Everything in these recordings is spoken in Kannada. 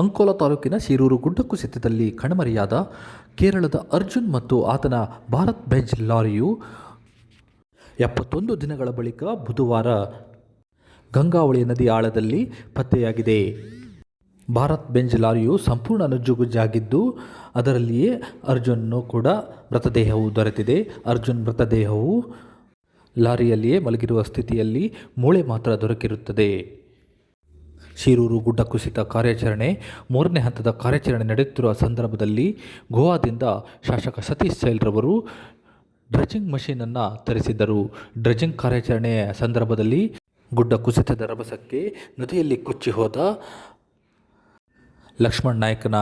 ಅಂಕೋಲ ತಾಲೂಕಿನ ಶಿರೂರು ಗುಡ್ಡ ಕುಸಿತದಲ್ಲಿ ಕಣ್ಮರೆಯಾದ ಕೇರಳದ ಅರ್ಜುನ್ ಮತ್ತು ಆತನ ಭಾರತ್ ಬೆಂಜ್ ಲಾರಿಯು ಎಪ್ಪತ್ತೊಂದು ದಿನಗಳ ಬಳಿಕ ಬುಧವಾರ ಗಂಗಾವಳಿ ನದಿ ಆಳದಲ್ಲಿ ಪತ್ತೆಯಾಗಿದೆ. ಭಾರತ್ ಬೆಂಜ್ ಲಾರಿಯು ಸಂಪೂರ್ಣ ನುಜ್ಜುಗುಜ್ಜಾಗಿದ್ದು, ಅದರಲ್ಲಿಯೇ ಅರ್ಜುನ್ನು ಕೂಡ ಮೃತದೇಹವು ದೊರೆತಿದೆ. ಅರ್ಜುನ್ ಮೃತದೇಹವು ಲಾರಿಯಲ್ಲಿಯೇ ಮಲಗಿರುವ ಸ್ಥಿತಿಯಲ್ಲಿ ಮೂಳೆ ಮಾತ್ರ ದೊರಕಿರುತ್ತದೆ. ಶಿರೂರು ಗುಡ್ಡ ಕುಸಿತ ಕಾರ್ಯಾಚರಣೆ, ಮೂರನೇ ಹಂತದ ಕಾರ್ಯಾಚರಣೆ ನಡೆಯುತ್ತಿರುವ ಸಂದರ್ಭದಲ್ಲಿ ಗೋವಾದಿಂದ ಶಾಸಕ ಸತೀಶ್ ಸೈಲ್ರವರು ಡ್ರೆಜಿಂಗ್ ಮಷೀನನ್ನು ತರಿಸಿದ್ದರು. ಡ್ರೆಜಿಂಗ್ ಕಾರ್ಯಾಚರಣೆಯ ಸಂದರ್ಭದಲ್ಲಿ ಗುಡ್ಡ ಕುಸಿತದ ರಭಸಕ್ಕೆ ನದಿಯಲ್ಲಿ ಕೊಚ್ಚಿ ಹೋದ ಲಕ್ಷ್ಮಣ್ ನಾಯ್ಕನ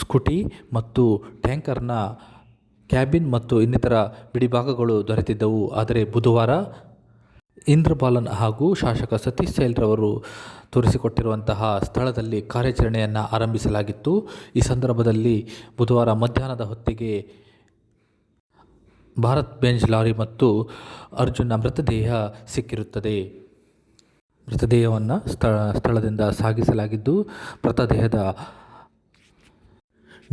ಸ್ಕೂಟಿ ಮತ್ತು ಟ್ಯಾಂಕರ್ನ ಕ್ಯಾಬಿನ್ ಮತ್ತು ಇನ್ನಿತರ ಬಿಡಿಭಾಗಗಳು ದೊರೆತಿದ್ದವು. ಆದರೆ ಬುಧವಾರ ಇಂದ್ರಪಾಲನ್ ಹಾಗೂ ಶಾಸಕ ಸತೀಶ್ ಸೈಲ್ರವರು ತೋರಿಸಿಕೊಟ್ಟಿರುವಂತಹ ಸ್ಥಳದಲ್ಲಿ ಕಾರ್ಯಾಚರಣೆಯನ್ನು ಆರಂಭಿಸಲಾಗಿತ್ತು. ಈ ಸಂದರ್ಭದಲ್ಲಿ ಬುಧವಾರ ಮಧ್ಯಾಹ್ನದ ಹೊತ್ತಿಗೆ ಭಾರತ್ ಬೆಂಜ್ ಲಾರಿ ಮತ್ತು ಅರ್ಜುನ ಮೃತದೇಹ ಸಿಕ್ಕಿರುತ್ತದೆ. ಮೃತದೇಹವನ್ನು ಸ್ಥಳ ಸ್ಥಳದಿಂದ ಸಾಗಿಸಲಾಗಿದ್ದು, ಮೃತದೇಹದ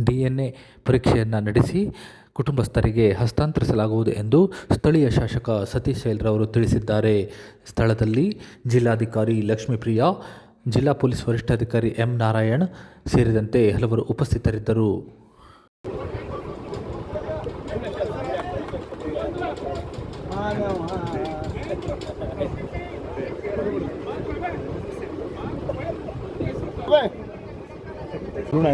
ಡಿ ಎನ್ ಎ ಪರೀಕ್ಷೆಯನ್ನು ನಡೆಸಿ ಕುಟುಂಬಸ್ಥರಿಗೆ ಹಸ್ತಾಂತರಿಸಲಾಗುವುದು ಎಂದು ಸ್ಥಳೀಯ ಶಾಸಕ ಸತೀಶ್ ಶೈಲ್ರವರು ತಿಳಿಸಿದ್ದಾರೆ. ಸ್ಥಳದಲ್ಲಿ ಜಿಲ್ಲಾಧಿಕಾರಿ ಲಕ್ಷ್ಮೀಪ್ರಿಯಾ, ಜಿಲ್ಲಾ ಪೊಲೀಸ್ ವರಿಷ್ಠಾಧಿಕಾರಿ ಎಂ ನಾರಾಯಣ್ ಸೇರಿದಂತೆ ಹಲವರು ಉಪಸ್ಥಿತರಿದ್ದರು.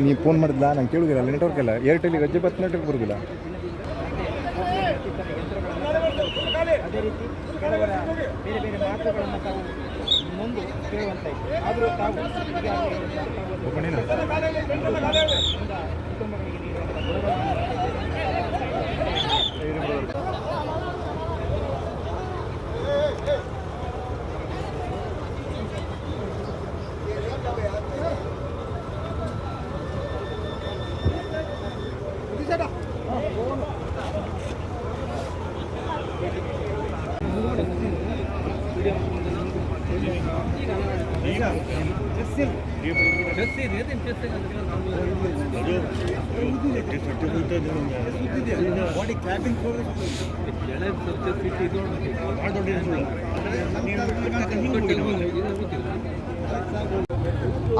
ನೀವು ಫೋನ್ ಮಾಡಿದ್ಲಾ? ನಾನು ಕೇಳಿದಿರಲ್ಲ ನೆಟ್ವರ್ಕ್ ಎಲ್ಲ ಏರ್ಟೆಲಿಗೆ ಅಜ್ಜೆ ಬತ್ತು ನೆಟ್ವರ್ಕ್ ಬರುದಿಲ್ಲ. ಅದೇ ರೀತಿ ಕೆಲವರ ಬೇರೆ ಬೇರೆ ಮಾತುಗಳನ್ನು ತಾವು ಮುಂದೆ ಕೇಳುವಂತಾಯಿತು. ಆದರೂ ತಾವು? ಕುಟುಂಬಗಳಿಗೆ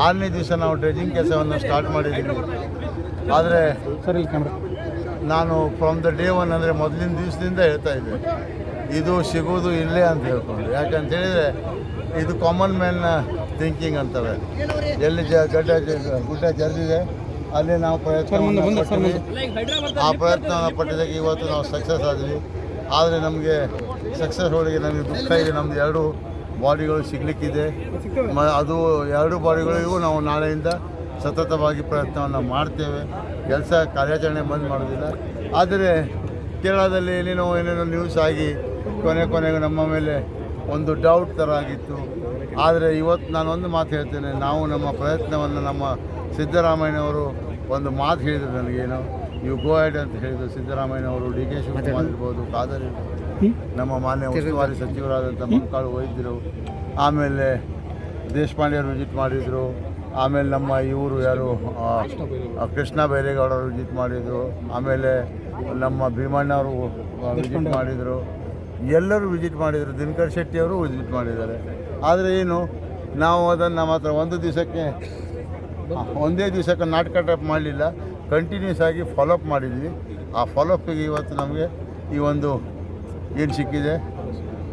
ಆರನೇ ದಿವಸ ನಾವು ಡ್ರೆಜಿಂಗ್ ಕೆಲಸವನ್ನು ಸ್ಟಾರ್ಟ್ ಮಾಡಿದ್ದೀವಿ. ಆದರೆ ಸರಿ ನಾನು ಫ್ರಮ್ ದ ಡೇ ಒನ್ ಅಂದರೆ ಮೊದಲಿನ ದಿವಸದಿಂದ ಹೇಳ್ತಾ ಇದ್ದೆ. ಇದು ಸಿಗೋದು ಇಲ್ಲೇ ಅಂತ ಹೇಳ್ಕೊಂಡು. ಯಾಕಂತ ಹೇಳಿದರೆ ಇದು ಕಾಮನ್ ಮ್ಯಾನ್ ಥಿಂಕಿಂಗ್ ಅಂತವೆ. ಎಲ್ಲಿ ಜ ಗಡ್ಡ ಗುಡ್ಡ ಜರಿದಿದೆ ಅಲ್ಲಿ ನಾವು ಪ್ರಯತ್ನ ಪಟ್ಟಿದ್ವಿ ಆ ಪ್ರಯತ್ನವನ್ನು ಪಟ್ಟಿದ್ದಕ್ಕೆ ಇವತ್ತು ನಾವು ಸಕ್ಸಸ್ ಆದ್ವಿ. ಆದರೆ ನಮಗೆ ಸಕ್ಸಸ್ ಒಳಗೆ ನಮಗೆ ದುಃಖ ಇದೆ. ನಮ್ಮದು ಎರಡು ಬಾಡಿಗಳು ಸಿಗಲಿಕ್ಕಿದೆ. ಮ ಅದು ಎರಡು ಬಾಡಿಗಳಿಗೂ ನಾವು ನಾಳೆಯಿಂದ ಸತತವಾಗಿ ಪ್ರಯತ್ನವನ್ನು ಮಾಡ್ತೇವೆ. ಕೆಲಸ ಕಾರ್ಯಾಚರಣೆ ಬಂದ್ ಮಾಡೋದಿಲ್ಲ. ಆದರೆ ಕೇರಳದಲ್ಲಿ ಏನೇನೋ ಏನೇನೋ ನ್ಯೂಸ್ ಆಗಿ ಕೊನೆ ಕೊನೆಗೆ ನಮ್ಮ ಮೇಲೆ ಒಂದು ಡೌಟ್ ಥರ ಆಗಿತ್ತು. ಆದರೆ ಇವತ್ತು ನಾನು ಒಂದು ಮಾತು ಹೇಳ್ತೇನೆ ನಾವು ನಮ್ಮ ಪ್ರಯತ್ನವನ್ನು ನಮ್ಮ ಸಿದ್ದರಾಮಯ್ಯನವರು ಒಂದು ಮಾತು ಹೇಳಿದರು ನನಗೇನು. ಯು ಗೋ ಹೆಡ್ ಅಂತ ಹೇಳಿದರು ಸಿದ್ದರಾಮಯ್ಯನವರು ಡಿ ಕೆ ಶಿವಕುಮಾರ್ ಇರ್ಬೋದು ಖಾದರ್ ನಮ್ಮ ಮಾನ್ಯ ಉಸ್ತುವಾರಿ ಸಚಿವರಾದಂಥ ಮಕ್ಕಳು ವೈದ್ಯರು ಆಮೇಲೆ ದೇಶಪಾಂಡೆಯವರು ವಿಜಿಟ್ ಮಾಡಿದರು. ಆಮೇಲೆ ನಮ್ಮ ಇವರು ಯಾರು? ಕೃಷ್ಣ ಬೈರೇಗೌಡರು ವಿಜಿಟ್ ಮಾಡಿದರು. ಆಮೇಲೆ ನಮ್ಮ ಭೀಮಣ್ಣವರು ವಿಜಿಟ್ ಮಾಡಿದರು. ಎಲ್ಲರೂ ವಿಸಿಟ್ ಮಾಡಿದರು. ದಿನಕರ್ ಶೆಟ್ಟಿಯವರು ವಿಸಿಟ್ ಮಾಡಿದ್ದಾರೆ. ಆದರೆ ಏನು, ನಾವು ಅದನ್ನು ಮಾತ್ರ ಒಂದು ದಿವಸಕ್ಕೆ, ಒಂದೇ ದಿವಸಕ್ಕೆ ನಾಟಕ ಟೈಪ್ ಮಾಡಲಿಲ್ಲ. ಕಂಟಿನ್ಯೂಸ್ ಆಗಿ ಫಾಲೋಅಪ್ ಮಾಡಿದ್ವಿ. ಆ ಫಾಲೋಅಪ್ಪಿಗೆ ಇವತ್ತು ನಮಗೆ ಈ ಒಂದು ಏನು ಸಿಕ್ಕಿದೆ?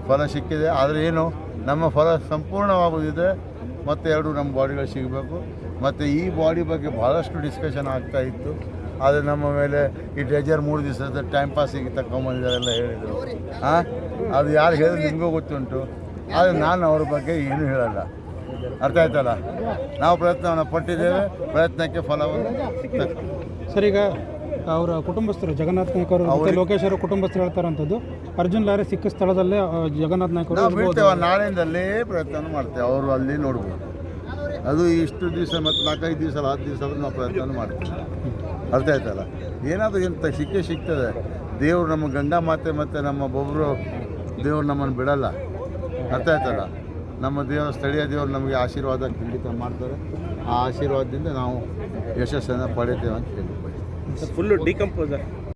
ಫಲ ಸಿಕ್ಕಿದೆ. ಆದರೆ ಏನು, ನಮ್ಮ ಫಲ ಸಂಪೂರ್ಣವಾಗುವುದಿದೆ ಮತ್ತೆ ಎರಡು ನಮ್ಮ ಬಾಡಿಗಳು ಸಿಗಬೇಕು. ಮತ್ತು ಈ ಬಾಡಿ ಬಗ್ಗೆ ಭಾಳಷ್ಟು ಡಿಸ್ಕಷನ್ ಆಗ್ತಾ ಇತ್ತು. ಆದರೆ ನಮ್ಮ ಮೇಲೆ ಈ ಡ್ರೆಜರ್ ಮೂರು ದಿವಸದ ಟೈಮ್ ಪಾಸಿಗೆ ತಗೊಂಬಂದಿದ್ದಾರೆಲ್ಲ ಹೇಳಿದರು. ಹಾಂ? ಅದು ಯಾರು ಹೇಳಿದ್ರು ನಿಮಗೂ ಗೊತ್ತುಂಟು. ಆದರೆ ನಾನು ಅವ್ರ ಬಗ್ಗೆ ಏನೂ ಹೇಳಲ್ಲ. ಅರ್ಥ ಆಯ್ತಲ್ಲ? ನಾವು ಪ್ರಯತ್ನವನ್ನು ಪಟ್ಟಿದ್ದೇವೆ. ಪ್ರಯತ್ನಕ್ಕೆ ಫಲವನ್ನು ಸರ್ ಈಗ ಅವರ ಕುಟುಂಬಸ್ಥರು ಜಗನ್ನಾಥ್ ನಾಯ್ಕ ಅವರು ಲೋಕೇಶ್ ಅವರ ಕುಟುಂಬಸ್ಥರು ಹೇಳ್ತಾರಂಥದ್ದು ಅರ್ಜುನ್ ಲಾರಿ ಸಿಕ್ಕ ಸ್ಥಳದಲ್ಲೇ ಜಗನ್ನಾಥ್ ನಾಯ್ಕ ಅವರು ನಾಳೆಯಿಂದಲೇ ಪ್ರಯತ್ನ ಮಾಡ್ತೇವೆ. ಅವರು ಅಲ್ಲಿ ನೋಡ್ಬೋದು. ಅದು ಇಷ್ಟು ದಿವಸ ಮತ್ತು ನಾಲ್ಕೈದು ದಿವಸ ಹತ್ತು ದಿವಸ ನಾವು ಪ್ರಯತ್ನ ಮಾಡ್ತೀವಿ. ಅರ್ಥ ಆಯ್ತಲ್ಲ? ಏನಾದರೂ ಎಂತ ಸಿಕ್ಕೇ ಸಿಗ್ತದೆ. ದೇವರು ನಮ್ಮ ಗಂಗಾ ಮಾತೆ ಮತ್ತು ನಮ್ಮ ಬೊಬ್ಬರು ದೇವರು ನಮ್ಮನ್ನು ಬಿಡಲ್ಲ. ಅರ್ಥ ಆಯ್ತಲ್ಲ? ನಮ್ಮ ದೇವರ ಸ್ಥಳೀಯ ದೇವರು ನಮಗೆ ಆಶೀರ್ವಾದ ಖಂಡಿತ ಮಾಡ್ತಾರೆ. ಆ ಆಶೀರ್ವಾದದಿಂದ ನಾವು ಯಶಸ್ಸನ್ನು ಪಡಿತೇವೆ ಅಂತ ಹೇಳಿ. Full decomposer